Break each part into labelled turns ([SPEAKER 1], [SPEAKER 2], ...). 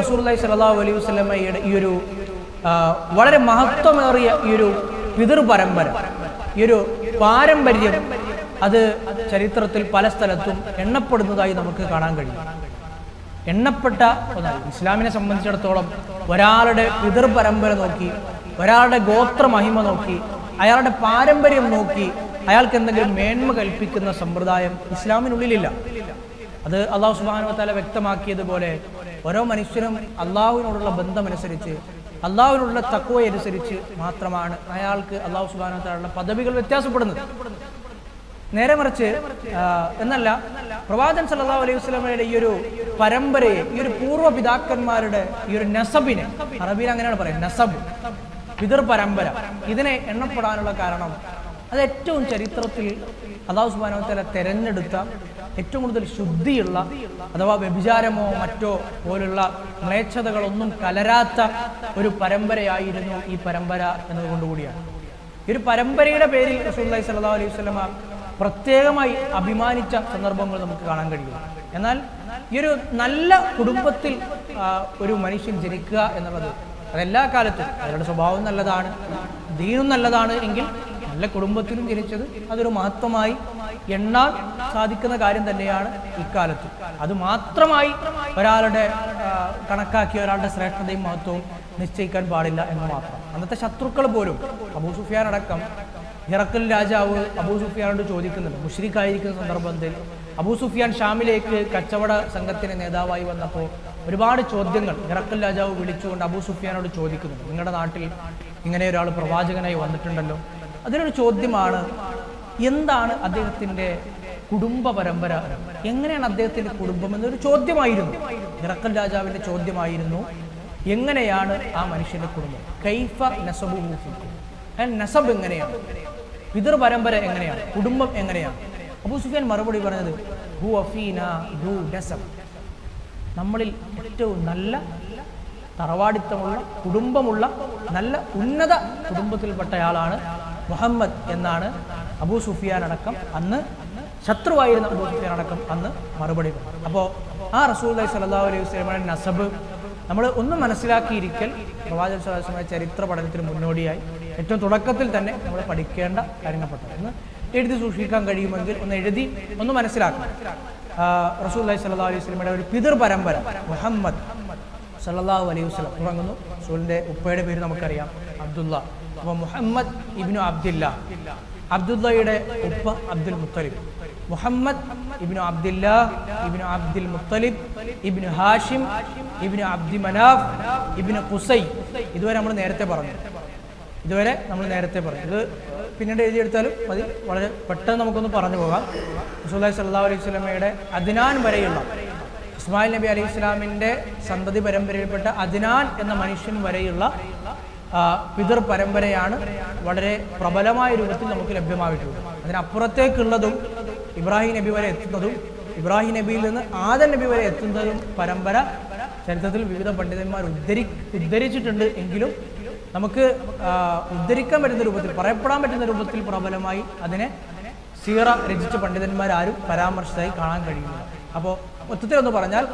[SPEAKER 1] റസൂർലായി സലാഹു അലൈഹി വസ്ലമയുടെ ഈ ഒരു വളരെ മഹത്വമേറിയ ഈ ഒരു പിതൃ പരമ്പര ഈ ഒരു പാരമ്പര്യം അത് ചരിത്രത്തിൽ പല സ്ഥലത്തും എണ്ണപ്പെടുന്നതായി നമുക്ക് കാണാൻ കഴിയും. എണ്ണപ്പെട്ട ഇസ്ലാമിനെ സംബന്ധിച്ചിടത്തോളം ഒരാളുടെ പിതൃ പരമ്പര നോക്കി ഒരാളുടെ ഗോത്ര മഹിമ നോക്കി അയാളുടെ പാരമ്പര്യം നോക്കി അയാൾക്ക് എന്തെങ്കിലും മേന്മ കൽപ്പിക്കുന്ന സമ്പ്രദായം ഇസ്ലാമിനുള്ളിലില്ല. അത് അള്ളാഹു സുബാനുവത്താല വ്യക്തമാക്കിയതുപോലെ ഓരോ മനുഷ്യനും അള്ളാഹുവിനോടുള്ള ബന്ധമനുസരിച്ച് അള്ളാഹുവിനോടുള്ള തക്കുവയനുസരിച്ച് മാത്രമാണ് അയാൾക്ക് അള്ളാഹു സുബാനുള്ള പദവികൾ വ്യത്യാസപ്പെടുന്നത്. നേരെ മറിച്ച് എന്നല്ല പ്രവാചൻ സല്ലാ അലൈഹി വസ്ലമയുടെ ഈ ഒരു പരമ്പരയെ ഈ ഒരു പൂർവ പിതാക്കന്മാരുടെ ഈ ഒരു നസബിനെ അറബിയിൽ അങ്ങനെയാണ് പറയുന്നത് നസബ് പിതൃ പരമ്പര ഇതിനെ എണ്ണപ്പെടാനുള്ള കാരണം അത് ഏറ്റവും ചരിത്രത്തിൽ അള്ളാഹു സുബാനോത്തല തെരഞ്ഞെടുത്ത ഏറ്റവും കൂടുതൽ ശുദ്ധിയുള്ള അഥവാ വ്യഭിചാരമോ മറ്റോ പോലുള്ള മ്ലേച്ഛതകളൊന്നും കലരാത്ത ഒരു പരമ്പരയായിരുന്നു ഈ പരമ്പര എന്നതുകൊണ്ടുകൂടിയാണ്. ഈ ഒരു പരമ്പരയുടെ പേരിൽ റസൂല്ലി സല്ലാ അലൈഹി സ്വലമ പ്രത്യേകമായി അഭിമാനിച്ച സന്ദർഭങ്ങൾ നമുക്ക് കാണാൻ കഴിയും. എന്നാൽ ഈ ഒരു നല്ല കുടുംബത്തിൽ ഒരു മനുഷ്യൻ ജനിക്കുക എന്നുള്ളത് അതെല്ലാ കാലത്തും അവരുടെ സ്വഭാവം നല്ലതാണ് ദീനും നല്ലതാണ് എങ്കിൽ നല്ല കുടുംബത്തിലും ജനിച്ചത് അതൊരു മഹത്വമായി എണ്ണാൻ സാധിക്കുന്ന കാര്യം തന്നെയാണ് ഇക്കാലത്ത്. അത് മാത്രമായി ഒരാളുടെ കണക്കാക്കി ഒരാളുടെ ശ്രേഷ്ഠതയും മഹത്വവും നിശ്ചയിക്കാൻ പാടില്ല എന്ന് മാത്രം. അന്നത്തെ ശത്രുക്കൾ പോലും അബൂ സുഫിയാൻ അടക്കം ഹിറക്കൽ രാജാവ് അബൂ സുഫിയാനോട് ചോദിക്കുന്നുണ്ട്. മുഷ്രിഖായിരിക്കുന്ന സന്ദർഭത്തിൽ അബൂ സുഫിയാൻ ഷാമിലേക്ക് കച്ചവട സംഘത്തിന് നേതാവായി വന്നപ്പോൾ ഒരുപാട് ചോദ്യങ്ങൾ ഹിറക്കൽ രാജാവ് വിളിച്ചുകൊണ്ട് അബൂ സുഫിയാനോട് ചോദിക്കുന്നുണ്ട്. നിങ്ങളുടെ നാട്ടിൽ ഇങ്ങനെ ഒരാൾ പ്രവാചകനായി വന്നിട്ടുണ്ടല്ലോ. അതിനൊരു ചോദ്യമാണ് എന്താണ് അദ്ദേഹത്തിന്റെ കുടുംബ പരമ്പര? എങ്ങനെയാണ് അദ്ദേഹത്തിന്റെ കുടുംബം എന്നൊരു ചോദ്യമായിരുന്നു. ഇറക്കൽ രാജാവിന്റെ ചോദ്യമായിരുന്നു എങ്ങനെയാണ് ആ മനുഷ്യന്റെ കുടുംബം? കൈഫ നസബു നസബ് എങ്ങനെയാണ്? പിതൃ പരമ്പര എങ്ങനെയാണ്? കുടുംബം എങ്ങനെയാണ്? അബൂ സുഫിയാൻ മറുപടി പറഞ്ഞത് ഹു അഫീന ഹു നസബ്. നമ്മളിൽ ഏറ്റവും നല്ല തറവാടിത്തമുള്ള കുടുംബമുള്ള നല്ല ഉന്നത കുടുംബത്തിൽപ്പെട്ടയാളാണ് മുഹമ്മദ് എന്നാണ് അബൂ സുഫിയാൻ അടക്കം അന്ന് ശത്രുവായിരുന്ന അബൂ സുഫിയാൻ അടക്കം അന്ന് മറുപടി അപ്പോൾ ആ റസൂൽ സല്ലല്ലാഹു അലൈഹി വസല്ലമയുടെ നസബ് നമ്മൾ ഒന്ന് മനസ്സിലാക്കിയിരിക്കൽ പ്രവാചക സ്വലാസ്മയുടെ ചരിത്ര പഠനത്തിന് മുന്നോടിയായി. ഏറ്റവും തുടക്കത്തിൽ തന്നെ നമ്മൾ പഠിക്കേണ്ട കാര്യങ്ങൾപ്പെട്ടത് ഒന്ന് എഴുതി സൂക്ഷിക്കാൻ കഴിയുമെങ്കിൽ ഒന്ന് എഴുതി ഒന്ന് മനസ്സിലാക്കണം. റസൂൽ സല്ലല്ലാഹു അലൈഹി വസല്ലമയുടെ ഒരു പിതൃ പരമ്പര മുഹമ്മദ് സല്ലാഹു അലൈഹി വസല്ലം തുടങ്ങുന്നു. റസൂലിന്റെ ഉപ്പയുടെ പേര് നമുക്കറിയാം അബ്ദുള്ള. അപ്പോൾ മുഹമ്മദ് ഇബിനു അബ്ദില്ല. അബ്ദുള്ളയുടെ ഉപ്പ അബ്ദുൽ മുത്തലിബ്. മുഹമ്മദ് ഇബിനു അബ്ദില്ല ഇബിനു അബ്ദുൽ മുത്തലിബ് ഇബിനു ഹാഷിം ഇബിനു അബ്ദി മനാഫ് ഇബിനു കുസൈ ഇതുവരെ നമ്മൾ നേരത്തെ പറഞ്ഞു. ഇതുവരെ നമ്മൾ നേരത്തെ പറഞ്ഞു. ഇത് പിന്നീട് എഴുതിയെടുത്താലും മതി. വളരെ പെട്ടെന്ന് നമുക്കൊന്ന് പറഞ്ഞു പോകാം. റസൂല്ലി സല്ലാ അലൈഹി സ്വലമയുടെ അദ്നാൻ വരെയുള്ള ഇസ്മായിൽ നബി അലൈഹി ഇസ്ലാമിന്റെ സന്തതി പരമ്പരയിൽപ്പെട്ട അദിനാൻ എന്ന മനുഷ്യൻ വരെയുള്ള പിതൃ പരമ്പരയാണ് വളരെ പ്രബലമായ രൂപത്തിൽ നമുക്ക് ലഭ്യമായിട്ടുള്ളത്. അതിനപ്പുറത്തേക്കുള്ളതും ഇബ്രാഹിം നബി വരെ എത്തുന്നതും ഇബ്രാഹിം നബിയിൽ നിന്ന് ആദൻ നബി വരെ എത്തുന്നതും പരമ്പര ചരിത്രത്തിൽ വിവിധ പണ്ഡിതന്മാർ ഉദ്ധരി ഉദ്ധരിച്ചിട്ടുണ്ട് എങ്കിലും നമുക്ക് ഉദ്ധരിക്കാൻ പറ്റുന്ന രൂപത്തിൽ പറയപ്പെടാൻ പറ്റുന്ന രൂപത്തിൽ പ്രബലമായി അതിനെ സീറ രചിച്ച പണ്ഡിതന്മാരാരും പരാമർശിച്ചതായി കാണാൻ കഴിയുന്നില്ല. അപ്പോൾ മൊത്തത്തിൽ ഒന്ന് പറഞ്ഞാൽ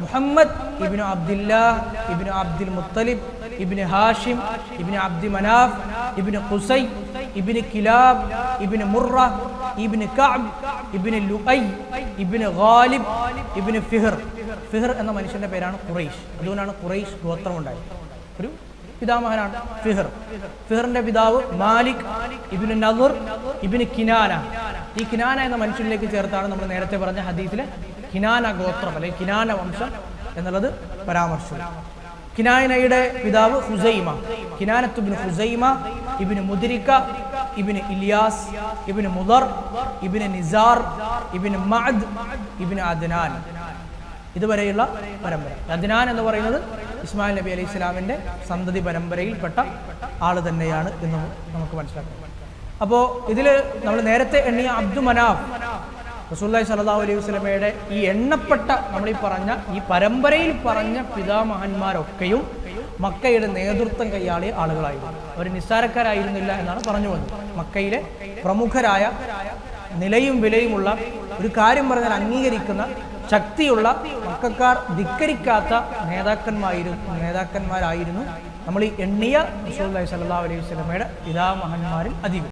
[SPEAKER 1] Muhammad ibn Abdullah ibn Abdul Muttalib ibn Hashim ibn Abd Manaf ibn Qusai ibn Kilab ibn Murrah ibn Ka'b ഇബിന് ലുഐ ഇബിന് ഗാലിബ് ഇബിന് ഫിഹർ. ഫിഹർ എന്ന മനുഷ്യന്റെ പേരാണ് ഖുറൈഷ് അതുകൊണ്ടാണ് ഖുറൈഷ് ഗോത്രം ഉണ്ടായത് ഒരു പിതാമഹനാണ് ഫിഹർ. ഫിഹറിന്റെ പിതാവ് മാലിക് ഇബിന് നദുർ ഇബിന് കിനാന. ഈ കിനാന എന്ന മനുഷ്യനിലേക്ക് ചേർത്താണ് നമ്മൾ നേരത്തെ പറഞ്ഞ ഹദീസിലെ കിനാന ഗോത്രം അല്ലെങ്കിൽ കിനാന വംശം എന്നുള്ളത് പരാമർശിച്ചത്. കിനാനയുടെ പിതാവ് ഹുസൈമ. കിനാനത്തുബിന് ഹുസൈമ ഇബിന് മുദിരിക്ക ഇബിന് ഇലിയാസ് ഇബിന് മുദർ ഇബിന് നിസാർ ഇബിന് മഅദ് ഇബിന് അദ്നാൻ. ഇതുവരെയുള്ള പരമ്പര. അദ്നാൻ എന്ന് പറയുന്നത് ഇസ്മായിൽ നബി അലൈഹി ഇസ്ലാമിന്റെ സന്തതി പരമ്പരയിൽപ്പെട്ട ആൾ തന്നെയാണ് എന്ന് നമുക്ക് മനസ്സിലാക്കാം. അപ്പോൾ ഇതിൽ നമ്മൾ നേരത്തെ എണ്ണിയ അബ്ദു മനാഫ് റസൂല്ലായി സല്ലല്ലാഹു അലൈഹി വസ്ലമയുടെ ഈ എണ്ണപ്പെട്ട നമ്മൾ ഈ പറഞ്ഞ ഈ പരമ്പരയിൽ പറഞ്ഞ പിതാമഹന്മാരൊക്കെയും മക്കയുടെ നേതൃത്വം കൈയാളിയ ആളുകളായിരുന്നു. അവർ നിസ്സാരക്കാരായിരുന്നില്ല എന്നാണ് പറഞ്ഞു വന്നത്. മക്കയിലെ പ്രമുഖരായ നിലയും വിലയുമുള്ള ഒരു കാര്യം പറഞ്ഞാൽ അംഗീകരിക്കുന്ന ശക്തിയുള്ള മക്കാർ ധിക്കരിക്കാത്ത നേതാക്കന്മാരായിരുന്നു നേതാക്കന്മാരായിരുന്നു നമ്മൾ ഈ എണ്ണിയ റസൂല്ലായി സല്ലാ അലൈഹി വസ്ലമയുടെ പിതാമഹന്മാരിൽ അധികം.